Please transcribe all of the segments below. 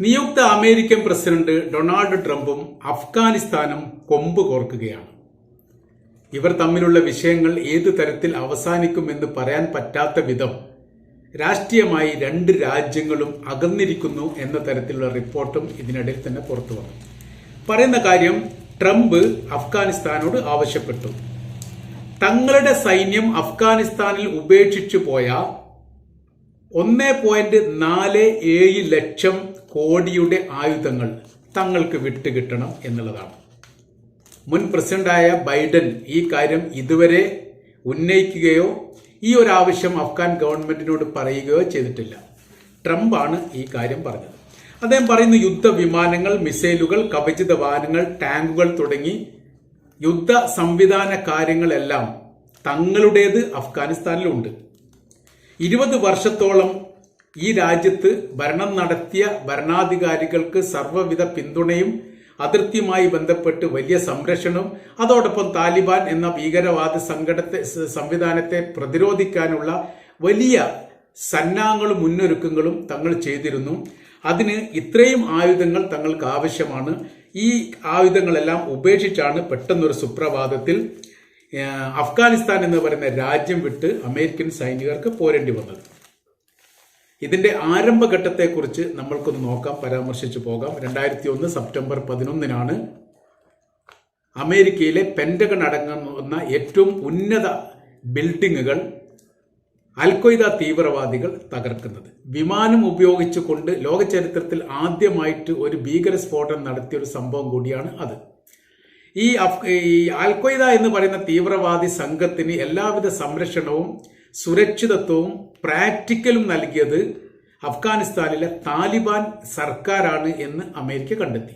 നിയുക്ത American president Donald ട്രംപും അഫ്ഗാനിസ്ഥാനും കൊമ്പ് കോർക്കുകയാണ്. ഇവർ തമ്മിലുള്ള വിഷയങ്ങൾ ഏതു തരത്തിൽ അവസാനിക്കുമെന്ന് പറയാൻ പറ്റാത്ത വിധം രാഷ്ട്രീയമായി രണ്ട് രാജ്യങ്ങളും അകന്നിരിക്കുന്നു എന്ന തരത്തിലുള്ള റിപ്പോർട്ടും ഇതിനിടയിൽ തന്നെ പുറത്തു വന്നു. പറയുന്ന കാര്യം ട്രംപ് അഫ്ഗാനിസ്ഥാനോട് ആവശ്യപ്പെട്ടു. തങ്ങളുടെ സൈന്യം അഫ്ഗാനിസ്ഥാനിൽ ഉപേക്ഷിച്ചു പോയ ഒന്ന് പോയിന്റ് നാല് ഏഴ് ലക്ഷം കോടിയുടെ ആയുധങ്ങൾ തങ്ങൾക്ക് വിട്ടുകിട്ടണം എന്നുള്ളതാണ്. മുൻ പ്രസിഡന്റായ ബൈഡൻ ഈ കാര്യം ഇതുവരെ ഉന്നയിക്കുകയോ ഈ ഒരു ആവശ്യം അഫ്ഗാൻ ഗവൺമെന്റിനോട് പറയുകയോ ചെയ്തിട്ടില്ല. ട്രംപാണ് ഈ കാര്യം പറഞ്ഞത്. അദ്ദേഹം പറയുന്നു യുദ്ധവിമാനങ്ങൾ മിസൈലുകൾ കവചിത വാഹനങ്ങൾ ടാങ്കുകൾ തുടങ്ങി യുദ്ധ സംവിധാന കാര്യങ്ങളെല്ലാം തങ്ങളുടേത് അഫ്ഗാനിസ്ഥാനിലുണ്ട്. ഇരുപത് വർഷത്തോളം ഈ രാജ്യത്ത് ഭരണം നടത്തിയ ഭരണാധികാരികൾക്ക് സർവവിധ പിന്തുണയും അതിർത്തിയുമായി ബന്ധപ്പെട്ട് വലിയ സംരക്ഷണവും അതോടൊപ്പം താലിബാൻ എന്ന ഭീകരവാദ സംഘടത്തെ സംവിധാനത്തെ പ്രതിരോധിക്കാനുള്ള വലിയ സന്നാഹങ്ങളും മുന്നൊരുക്കങ്ങളും തങ്ങൾ ചെയ്തിരുന്നു. അതിന് ഇത്രയും ആയുധങ്ങൾ തങ്ങൾക്ക് ആവശ്യമാണ്. ഈ ആയുധങ്ങളെല്ലാം ഉപേക്ഷിച്ചാണ് പെട്ടെന്നൊരു സുപ്രഭാതത്തിൽ അഫ്ഗാനിസ്ഥാൻ എന്ന് പറയുന്ന രാജ്യം വിട്ട് അമേരിക്കൻ സൈനികർക്ക് പോരേണ്ടി വന്നത്. ഇതിന്റെ ആരംഭഘട്ടത്തെക്കുറിച്ച് നമ്മൾക്കൊന്ന് നോക്കാം പരാമർശിച്ചു പോകാം. രണ്ടായിരത്തി ഒന്ന് സെപ്റ്റംബർ പതിനൊന്നിനാണ് അമേരിക്കയിലെ പെന്റഗൺ അടങ്ങുന്ന ഏറ്റവും ഉന്നത ബിൽഡിങ്ങുകൾ അൽഖ്വയ്ദ തീവ്രവാദികൾ തകർക്കുന്നത്. വിമാനം ഉപയോഗിച്ചുകൊണ്ട് ലോക ചരിത്രത്തിൽ ആദ്യമായിട്ട് ഒരു ഭീകര സ്ഫോടനം നടത്തിയ ഒരു സംഭവം കൂടിയാണ് അത്. ഈ അഫ് ഈ അൽഖ്വയ്ദ എന്ന് പറയുന്ന തീവ്രവാദി സംഘത്തിന് എല്ലാവിധ സംരക്ഷണവും സുരക്ഷിതത്വവും പ്രാക്ടിക്കലും നൽകിയത് അഫ്ഗാനിസ്ഥാനിലെ താലിബാൻ സർക്കാരാണ് എന്ന് അമേരിക്ക കണ്ടെത്തി.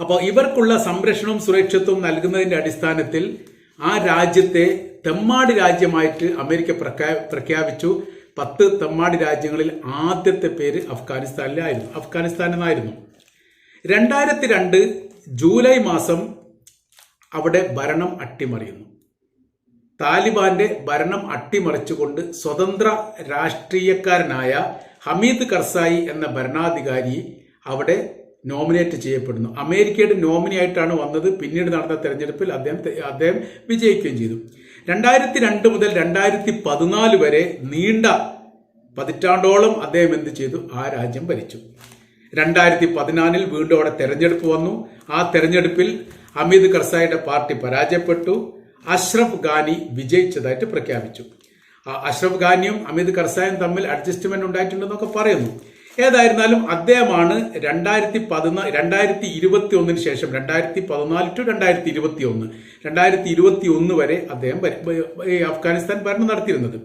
അപ്പോൾ ഇവർക്കുള്ള സംരക്ഷണവും സുരക്ഷിതത്വവും നൽകുന്നതിന്റെ അടിസ്ഥാനത്തിൽ ആ രാജ്യത്തെ തെമ്മാടി രാജ്യമായിട്ട് അമേരിക്ക പ്രഖ്യാ- പ്രഖ്യാപിച്ചു. പത്ത് തെമ്മാടി രാജ്യങ്ങളിൽ ആദ്യത്തെ പേര് അഫ്ഗാനിസ്ഥാനിലായിരുന്നു അഫ്ഗാനിസ്ഥാൻ എന്നായിരുന്നു രണ്ടായിരത്തി രണ്ട് ജൂലൈ മാസം അവിടെ ഭരണം അട്ടിമറിയുന്നു. താലിബാന്റെ ഭരണം അട്ടിമറിച്ചുകൊണ്ട് സ്വതന്ത്ര രാഷ്ട്രീയക്കാരനായ ഹമീദ് കർസായി എന്ന ഭരണാധികാരി അവിടെ നോമിനേറ്റ് ചെയ്യപ്പെടുന്നു. അമേരിക്കയുടെ നോമിനി ആയിട്ടാണ് വന്നത്. പിന്നീട് നടന്ന തെരഞ്ഞെടുപ്പിൽ അദ്ദേഹം അദ്ദേഹം വിജയിക്കുകയും ചെയ്തു. രണ്ടായിരത്തി രണ്ട് മുതൽ രണ്ടായിരത്തി പതിനാല് വരെ നീണ്ട പതിറ്റാണ്ടോളം അദ്ദേഹം എന്ത് ചെയ്തു? ആ രാജ്യം ഭരിച്ചു. രണ്ടായിരത്തി പതിനാലിൽ വീണ്ടും അവിടെ തെരഞ്ഞെടുപ്പ് വന്നു. ആ തെരഞ്ഞെടുപ്പിൽ ഹമീദ് കർസായിയുടെ പാർട്ടി പരാജയപ്പെട്ടു. അഷ്റഫ് ഖാനി വിജയിച്ചതായിട്ട് പ്രഖ്യാപിച്ചു. അഷ്റഫ് ഖാനിയും അമിത് കർസായും തമ്മിൽ അഡ്ജസ്റ്റ്മെന്റ് ഉണ്ടായിട്ടുണ്ടെന്നൊക്കെ പറയുന്നു. ഏതായിരുന്നാലും അദ്ദേഹമാണ് രണ്ടായിരത്തി പതിനാല് രണ്ടായിരത്തി ഇരുപത്തി ഒന്നിന് ശേഷം രണ്ടായിരത്തി പതിനാല് ടു രണ്ടായിരത്തി ഇരുപത്തി ഒന്ന് രണ്ടായിരത്തി ഇരുപത്തി ഒന്ന് വരെ അദ്ദേഹം അഫ്ഗാനിസ്ഥാൻ ഭരണം നടത്തിയിരുന്നത്.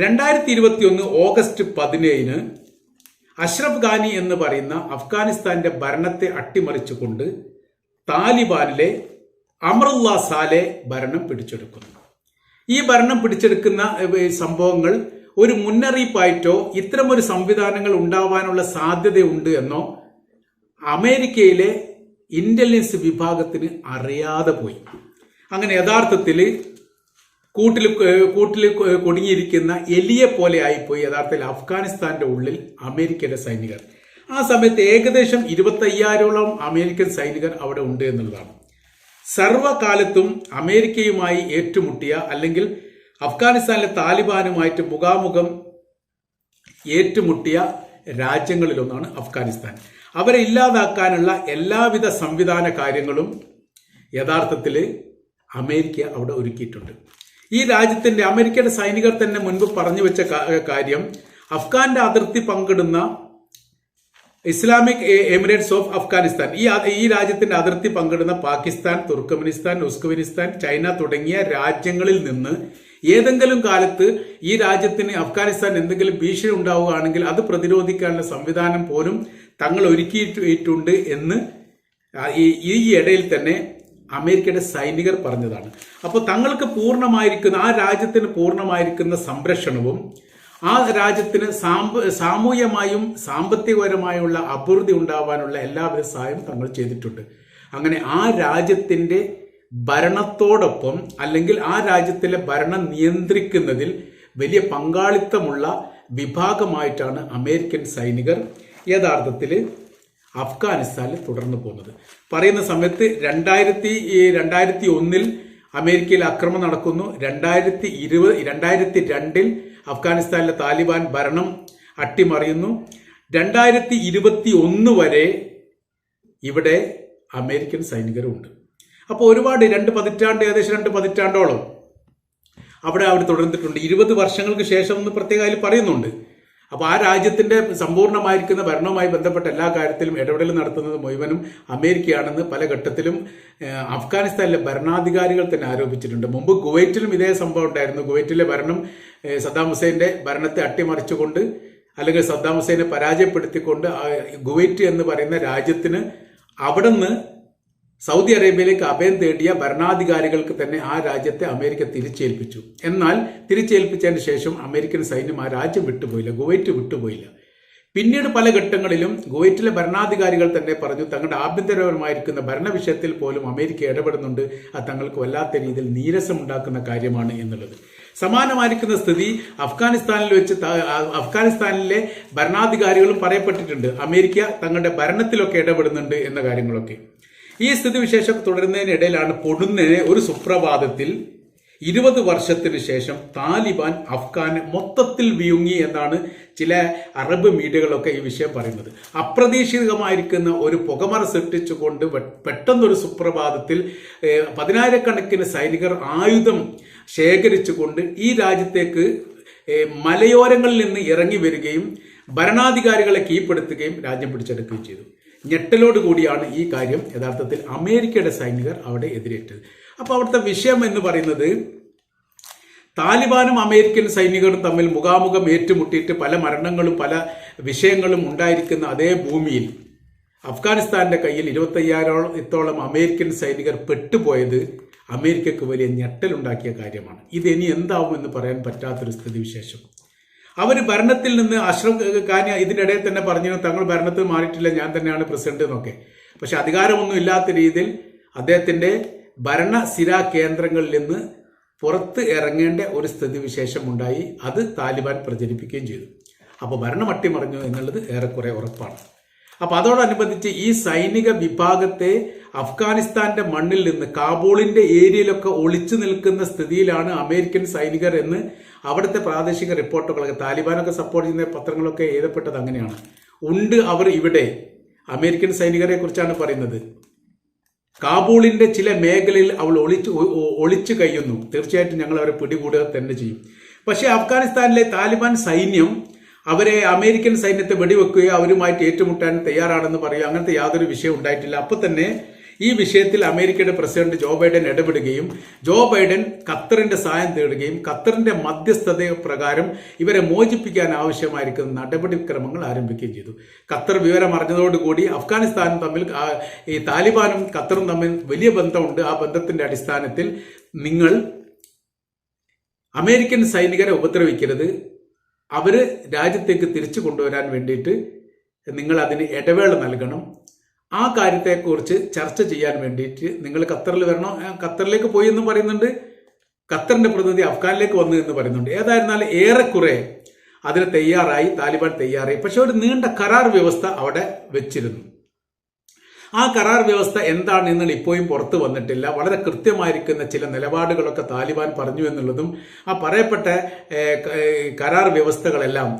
രണ്ടായിരത്തി ഇരുപത്തി ഒന്ന് ഓഗസ്റ്റ് പതിനേഴിന് അഷ്റഫ് ഖാനി എന്ന് പറയുന്ന അഫ്ഗാനിസ്ഥാന്റെ ഭരണത്തെ അട്ടിമറിച്ചുകൊണ്ട് താലിബാനിലെ അമറുല്ല സാലെ ഭരണം പിടിച്ചെടുക്കുന്നു. ഈ ഭരണം പിടിച്ചെടുക്കുന്ന സംഭവങ്ങൾ ഒരു മുന്നറിയിപ്പായിട്ടോ ഇത്തരമൊരു സംവിധാനങ്ങൾ ഉണ്ടാവാനുള്ള സാധ്യതയുണ്ട് എന്നോ അമേരിക്കയിലെ ഇന്റലിജൻസ് വിഭാഗത്തിന് അറിയാതെ പോയി. അങ്ങനെ യഥാർത്ഥത്തിൽ കൂട്ടിൽ കൂട്ടിൽ കുടുങ്ങിയിരിക്കുന്ന എലിയെ പോലെ ആയിപ്പോയി. യഥാർത്ഥത്തിൽ അഫ്ഗാനിസ്ഥാന്റെ ഉള്ളിൽ അമേരിക്കയുടെ സൈനികർ. ആ സമയത്ത് ഏകദേശം ഇരുപത്തയ്യായിരോളം അമേരിക്കൻ സൈനികർ അവിടെ ഉണ്ട് എന്നുള്ളതാണ്. സർവകാലത്തും അമേരിക്കയുമായി ഏറ്റുമുട്ടിയ അല്ലെങ്കിൽ അഫ്ഗാനിസ്ഥാനിലെ താലിബാനുമായിട്ട് മുഖാമുഖം ഏറ്റുമുട്ടിയ രാജ്യങ്ങളിലൊന്നാണ് അഫ്ഗാനിസ്ഥാൻ. അവരെ ഇല്ലാതാക്കാനുള്ള എല്ലാവിധ സംവിധാന കാര്യങ്ങളും യഥാർത്ഥത്തിൽ അമേരിക്ക അവിടെ ഒരുക്കിയിട്ടുണ്ട്. ഈ രാജ്യത്തിന്റെ അമേരിക്കയുടെ സൈനികർ തന്നെ മുൻപ് പറഞ്ഞു വെച്ച കാര്യം അഫ്ഗാന്റെ അതിർത്തി പങ്കിടുന്ന ഇസ്ലാമിക് എമിറേറ്റ്സ് ഓഫ് അഫ്ഗാനിസ്ഥാൻ. ഈ ഈ രാജ്യത്തിന്റെ അതിർത്തി പങ്കിടുന്ന പാകിസ്ഥാൻ തുർക്കമിനിസ്ഥാൻ ഉസ്കുവിനിസ്ഥാൻ ചൈന തുടങ്ങിയ രാജ്യങ്ങളിൽ നിന്ന് ഏതെങ്കിലും കാലത്ത് ഈ രാജ്യത്തിന് അഫ്ഗാനിസ്ഥാൻ എന്തെങ്കിലും ഭീഷണി ഉണ്ടാവുകയാണെങ്കിൽ അത് പ്രതിരോധിക്കാനുള്ള സംവിധാനം പോലും തങ്ങൾ ഒരുക്കിയിട്ടുണ്ട് എന്ന് ഈ ഇടയിൽ തന്നെ അമേരിക്കയുടെ സൈനികർ പറഞ്ഞതാണ്. അപ്പോൾ തങ്ങൾക്ക് പൂർണമായിരിക്കുന്ന ആ രാജ്യത്തിന് പൂർണമായിരിക്കുന്ന സംരക്ഷണവും ആ രാജ്യത്തിന് സാമൂഹ്യമായും സാമ്പത്തികപരമായുള്ള അഭിവൃദ്ധി ഉണ്ടാവാനുള്ള എല്ലാവിധ സഹായവും തങ്ങൾ ചെയ്തിട്ടുണ്ട്. അങ്ങനെ ആ രാജ്യത്തിന്റെ ഭരണത്തോടൊപ്പം അല്ലെങ്കിൽ ആ രാജ്യത്തിലെ ഭരണം നിയന്ത്രിക്കുന്നതിൽ വലിയ പങ്കാളിത്തമുള്ള വിഭാഗമായിട്ടാണ് അമേരിക്കൻ സൈനികർ യഥാർത്ഥത്തിൽ അഫ്ഗാനിസ്ഥാനിൽ തുടർന്നു പോകുന്നത്. പറയുന്ന സമയത്ത് രണ്ടായിരത്തി രണ്ടായിരത്തി ഒന്നിൽ അമേരിക്കയിൽ അക്രമം നടക്കുന്നു. രണ്ടായിരത്തി ഇരുപത് രണ്ടായിരത്തി രണ്ടിൽ അഫ്ഗാനിസ്ഥാനിലെ താലിബാൻ ഭരണം അട്ടിമറിയുന്നു. രണ്ടായിരത്തി ഇരുപത്തി ഒന്ന് വരെ ഇവിടെ അമേരിക്കൻ സൈനികരുണ്ട്. അപ്പോൾ ഒരുപാട് രണ്ട് പതിറ്റാണ്ട് ഏകദേശം രണ്ട് പതിറ്റാണ്ടോളം അവിടെ അവർ തുടർന്നിട്ടുണ്ട്. ഇരുപത് വർഷങ്ങൾക്ക് ശേഷം എന്ന് പ്രത്യേക അതിൽ പറയുന്നുണ്ട്. അപ്പോൾ ആ രാജ്യത്തിന്റെ സമ്പൂർണമായിരിക്കുന്ന ഭരണവുമായി ബന്ധപ്പെട്ട എല്ലാ കാര്യത്തിലും ഇടപെടൽ നടത്തുന്നത് മുഴുവനും അമേരിക്കയാണെന്ന് പല ഘട്ടത്തിലും അഫ്ഗാനിസ്ഥാനിലെ ഭരണാധികാരികൾ തന്നെ ആരോപിച്ചിട്ടുണ്ട്. മുമ്പ് കുവൈറ്റിലും ഇതേ സംഭവം ഉണ്ടായിരുന്നു. കുവൈറ്റിലെ ഭരണം സദ്ദാം ഹുസൈന്റെ ഭരണത്തെ അട്ടിമറിച്ചുകൊണ്ട് അല്ലെങ്കിൽ സദ്ദാം ഹുസൈനെ പരാജയപ്പെടുത്തിക്കൊണ്ട് കുവൈറ്റ് എന്ന് പറയുന്ന രാജ്യത്തിന് അവിടുന്ന് സൗദി അറേബ്യയിലേക്ക് അഭയം തേടിയ ഭരണാധികാരികൾക്ക് തന്നെ ആ രാജ്യത്തെ അമേരിക്ക തിരിച്ചേൽപ്പിച്ചു. എന്നാൽ തിരിച്ചേൽപ്പിച്ചതിന് ശേഷം അമേരിക്കൻ സൈന്യം ആ രാജ്യം വിട്ടുപോയില്ല കുവൈറ്റ് വിട്ടുപോയില്ല. പിന്നീട് പല ഘട്ടങ്ങളിലും കുവൈറ്റിലെ ഭരണാധികാരികൾ തന്നെ പറഞ്ഞു തങ്ങളുടെ ആഭ്യന്തരപരമായിരിക്കുന്ന ഭരണവിഷയത്തിൽ പോലും അമേരിക്ക ഇടപെടുന്നുണ്ട്. അത് തങ്ങൾക്ക് വല്ലാത്ത രീതിയിൽ നീരസമുണ്ടാക്കുന്ന കാര്യമാണ് എന്നുള്ളത്. സമാനമായിരിക്കുന്ന സ്ഥിതി അഫ്ഗാനിസ്ഥാനിൽ വെച്ച് അഫ്ഗാനിസ്ഥാനിലെ ഭരണാധികാരികളും പറയപ്പെട്ടിട്ടുണ്ട്. അമേരിക്ക തങ്ങളുടെ ഭരണത്തിലൊക്കെ ഇടപെടുന്നുണ്ട് എന്ന കാര്യങ്ങളൊക്കെ. ഈ സ്ഥിതിവിശേഷം തുടരുന്നതിനിടയിലാണ് പൊടുന്നനെ ഒരു സുപ്രഭാതത്തിൽ ഇരുപത് വർഷത്തിന് ശേഷം താലിബാൻ അഫ്ഗാനെ മൊത്തത്തിൽ വിയുങ്ങി എന്നാണ് ചില അറബ് മീഡിയകളൊക്കെ ഈ വിഷയം പറയുന്നത്. അപ്രതീക്ഷിതമായിരിക്കുന്ന ഒരു പുകമറ സൃഷ്ടിച്ചുകൊണ്ട് പെട്ടെന്നൊരു സുപ്രഭാതത്തിൽ പതിനായിരക്കണക്കിന് സൈനികർ ആയുധം ശേഖരിച്ചുകൊണ്ട് ഈ രാജ്യത്തേക്ക് മലയോരങ്ങളിൽ നിന്ന് ഇറങ്ങി വരികയും ഭരണാധികാരികളെ കീഴ്പ്പെടുത്തുകയും രാജ്യം പിടിച്ചെടുക്കുകയും ചെയ്തു. ഞെട്ടലോട് കൂടിയാണ് ഈ കാര്യം യഥാർത്ഥത്തിൽ അമേരിക്കയുടെ സൈനികർ അവിടെ എതിരേറ്റത്. അപ്പോൾ അവിടുത്തെ വിഷയം എന്ന് പറയുന്നത് താലിബാനും അമേരിക്കൻ സൈനികരും തമ്മിൽ മുഖാമുഖം ഏറ്റുമുട്ടിയിട്ട് പല മരണങ്ങളും പല വിഷയങ്ങളും ഉണ്ടായിരിക്കുന്ന അതേ ഭൂമിയിൽ അഫ്ഗാനിസ്ഥാന്റെ കയ്യിൽ ഇരുപത്തയ്യായിരത്തോളം അമേരിക്കൻ സൈനികർ പെട്ടുപോയത് അമേരിക്കക്ക് വലിയ ഞെട്ടലുണ്ടാക്കിയ കാര്യമാണ്. ഇത് ഇനി എന്താവും എന്ന് പറയാൻ പറ്റാത്തൊരു സ്ഥിതിവിശേഷം. അവർ ഭരണത്തിൽ നിന്ന് അഷ്റഫ് ഇതിന്റെ ഇടയിൽ തന്നെ പറഞ്ഞു തങ്ങൾ ഭരണത്തിൽ മാറിയിട്ടില്ല ഞാൻ തന്നെയാണ് പ്രസിഡന്റ് എന്നൊക്കെ. പക്ഷെ അധികാരമൊന്നും ഇല്ലാത്ത രീതിയിൽ അദ്ദേഹത്തിന്റെ ഭരണ സിരാ കേന്ദ്രങ്ങളിൽ നിന്ന് പുറത്ത് ഇറങ്ങേണ്ട ഒരു സ്ഥിതിവിശേഷം ഉണ്ടായി. അത് താലിബാൻ പ്രചരിപ്പിക്കുകയും ചെയ്തു. അപ്പോൾ ഭരണം അട്ടിമറിഞ്ഞു എന്നുള്ളത് ഏറെക്കുറെ ഉറപ്പാണ്. അപ്പൊ അതോടനുബന്ധിച്ച് ഈ സൈനിക വിഭാഗത്തെ അഫ്ഗാനിസ്ഥാന്റെ മണ്ണിൽ നിന്ന് കാബൂളിന്റെ ഏരിയയിലൊക്കെ ഒളിച്ചു നിൽക്കുന്ന സ്ഥിതിയിലാണ് അമേരിക്കൻ സൈനികർ എന്ന് അവിടുത്തെ പ്രാദേശിക റിപ്പോർട്ടുകളൊക്കെ താലിബാനൊക്കെ സപ്പോർട്ട് ചെയ്യുന്ന പത്രങ്ങളൊക്കെ എഴുതപ്പെട്ടത് അങ്ങനെയാണ്. ഉണ്ട് അവർ ഇവിടെ. അമേരിക്കൻ സൈനികരെ കുറിച്ചാണ് പറയുന്നത്. കാബൂളിന്റെ ചില മേഖലയിൽ അവൾ ഒളിച്ചു ഒളിച്ചു കഴിയുന്നു. തീർച്ചയായിട്ടും ഞങ്ങൾ അവരെ പിടികൂടുക തന്നെ ചെയ്യും. പക്ഷേ അഫ്ഗാനിസ്ഥാനിലെ താലിബാൻ സൈന്യം അവരെ അമേരിക്കൻ സൈന്യത്തെ വെടിവെക്കുകയോ അവരുമായിട്ട് ഏറ്റുമുട്ടാൻ തയ്യാറാണെന്ന് പറയുക അങ്ങനത്തെ യാതൊരു വിഷയം ഉണ്ടായിട്ടില്ല. അപ്പൊ തന്നെ ഈ വിഷയത്തിൽ അമേരിക്കയുടെ പ്രസിഡന്റ് ജോ ബൈഡൻ ഇടപെടുകയും ജോ ബൈഡൻ ഖത്തറിന്റെ സഹായം തേടുകയും ഖത്തറിന്റെ മധ്യസ്ഥത പ്രകാരം ഇവരെ മോചിപ്പിക്കാൻ ആവശ്യമായിരിക്കുന്ന നടപടിക്രമങ്ങൾ ആരംഭിക്കുകയും ചെയ്തു. ഖത്തർ വിവരം അറിഞ്ഞതോടുകൂടി അഫ്ഗാനിസ്ഥാനും തമ്മിൽ ഈ താലിബാനും ഖത്തറും തമ്മിൽ വലിയ ബന്ധമുണ്ട്. ആ ബന്ധത്തിന്റെ അടിസ്ഥാനത്തിൽ നിങ്ങൾ അമേരിക്കൻ സൈനികരെ ഉപദ്രവിക്കരുത് അവർ രാജ്യത്തേക്ക് തിരിച്ചു കൊണ്ടുവരാൻ വേണ്ടിയിട്ട് നിങ്ങൾ അതിന് ഇടവേള നൽകണം. ആ കാര്യത്തെക്കുറിച്ച് ചർച്ച ചെയ്യാൻ വേണ്ടിയിട്ട് നിങ്ങൾ ഖത്തറിൽ വരണം? ഖത്തറിലേക്ക് പോയി എന്ന് പറയുന്നുണ്ട്. ഖത്തറിന്റെ പ്രതിനിധി അഫ്ഗാനിലേക്ക് വന്നു എന്ന് പറയുന്നുണ്ട്. ഏതായിരുന്നാലും ഏറെക്കുറെ അതിന് തയ്യാറായി താലിബാൻ തയ്യാറായി. പക്ഷെ ഒരു നീണ്ട കരാർ വ്യവസ്ഥ അവിടെ വെച്ചിരുന്നു. ആ കരാർ വ്യവസ്ഥ എന്താണ് എന്നുള്ള ഇപ്പോഴും പുറത്തു വന്നിട്ടില്ല. വളരെ കൃത്യമായിരിക്കുന്ന ചില നിലപാടുകളൊക്കെ താലിബാൻ പറഞ്ഞു എന്നുള്ളതും ആ പറയപ്പെട്ട കരാർ വ്യവസ്ഥകളെല്ലാം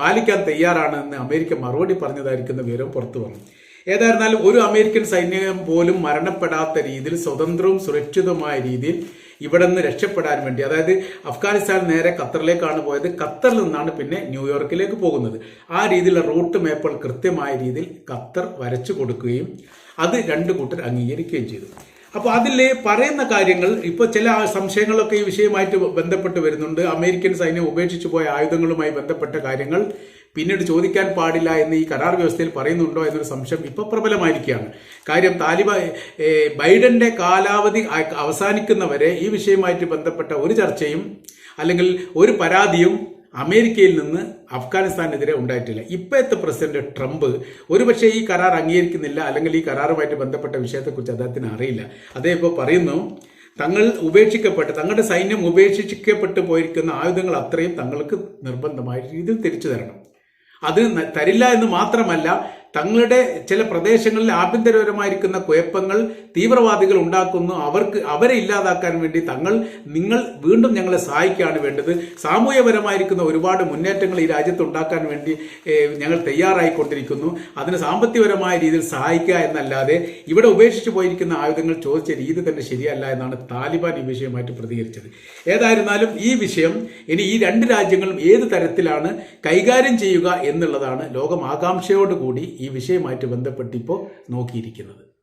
പാലിക്കാൻ തയ്യാറാണെന്ന് അമേരിക്ക മറുപടി പറഞ്ഞതായിരിക്കുന്ന വിവരം പുറത്തു വന്നു. ഏതായിരുന്നാലും ഒരു അമേരിക്കൻ സൈന്യം പോലും മരണപ്പെടാത്ത രീതിയിൽ സ്വതന്ത്രവും സുരക്ഷിതവുമായ രീതിയിൽ ഇവിടെ നിന്ന് രക്ഷപ്പെടാൻ വേണ്ടി. അതായത് അഫ്ഗാനിസ്ഥാൻ നേരെ ഖത്തറിലേക്കാണ് പോയത്. ഖത്തറിൽ നിന്നാണ് പിന്നെ ന്യൂയോർക്കിലേക്ക് പോകുന്നത്. ആ രീതിയിലുള്ള റൂട്ട് മേപ്പുകൾ കൃത്യമായ രീതിയിൽ ഖത്തർ വരച്ചു കൊടുക്കുകയും അത് രണ്ടു കൂട്ടർ അംഗീകരിക്കുകയും ചെയ്തു. അപ്പോൾ അതിൽ പറയുന്ന കാര്യങ്ങൾ ഇപ്പോൾ ചില സംശയങ്ങളൊക്കെ ഈ വിഷയമായിട്ട് ബന്ധപ്പെട്ട് വരുന്നുണ്ട്. അമേരിക്കൻ സൈന്യം ഉപേക്ഷിച്ചു പോയ ആയുധങ്ങളുമായി ബന്ധപ്പെട്ട കാര്യങ്ങൾ പിന്നീട് ചോദിക്കാൻ പാടില്ല എന്ന് ഈ കരാർ വ്യവസ്ഥയിൽ പറയുന്നുണ്ടോ എന്നൊരു സംശയം ഇപ്പൊ പ്രബലമായിരിക്കുകയാണ്. കാര്യം താലിബാൻ ബൈഡന്റെ കാലാവധി അവസാനിക്കുന്നവരെ ഈ വിഷയവുമായിട്ട് ബന്ധപ്പെട്ട ഒരു ചർച്ചയും അല്ലെങ്കിൽ ഒരു പരാതിയും അമേരിക്കയിൽ നിന്ന് അഫ്ഗാനിസ്ഥാനെതിരെ ഉണ്ടായിട്ടില്ല. ഇപ്പോഴത്തെ പ്രസിഡന്റ് ട്രംപ് ഒരുപക്ഷെ ഈ കരാർ അംഗീകരിക്കുന്നില്ല അല്ലെങ്കിൽ ഈ കരാറുമായിട്ട് ബന്ധപ്പെട്ട വിഷയത്തെക്കുറിച്ച് അദ്ദേഹത്തിന് അറിയില്ല. അതേ ഇപ്പോൾ പറയുന്നു തങ്ങൾ ഉപേക്ഷിക്കപ്പെട്ട് തങ്ങളുടെ സൈന്യം ഉപേക്ഷിക്കപ്പെട്ടു പോയിരിക്കുന്ന ആയുധങ്ങൾ അത്രയും തങ്ങൾക്ക് നിർബന്ധമായ രീതിയിൽ തിരിച്ചു തരണം. അത് തരില്ല എന്ന് മാത്രമല്ല തങ്ങളുടെ ചില പ്രദേശങ്ങളിൽ ആഭ്യന്തരപരമായിരിക്കുന്ന കുഴപ്പങ്ങൾ തീവ്രവാദികൾ ഉണ്ടാക്കുന്നു. അവർക്ക് അവരെ ഇല്ലാതാക്കാൻ വേണ്ടി തങ്ങൾ നിങ്ങൾ വീണ്ടും ഞങ്ങളെ സഹായിക്കുകയാണ് വേണ്ടത്. സാമൂഹ്യപരമായിരിക്കുന്ന ഒരുപാട് മുന്നേറ്റങ്ങൾ ഈ രാജ്യത്ത് ഉണ്ടാക്കാൻ വേണ്ടി ഞങ്ങൾ തയ്യാറായിക്കൊണ്ടിരിക്കുന്നു. അതിന് സാമ്പത്തികപരമായ രീതിയിൽ സഹായിക്കുക എന്നല്ലാതെ ഇവിടെ ഉപേക്ഷിച്ചു പോയിരിക്കുന്ന ആയുധങ്ങൾ ചോദിച്ച രീതി തന്നെ ശരിയല്ല എന്നാണ് താലിബാൻ ഈ വിഷയമായിട്ട് പ്രതികരിച്ചത്. ഏതായിരുന്നാലും ഈ വിഷയം ഇനി ഈ രണ്ട് രാജ്യങ്ങളും ഏത് തരത്തിലാണ് കൈകാര്യം ചെയ്യുക എന്നുള്ളതാണ് ലോകം ആകാംക്ഷയോടുകൂടി ഈ വിഷയമായിട്ട് ബന്ധപ്പെട്ടിപ്പോൾ നോക്കിയിരിക്കുന്നത്.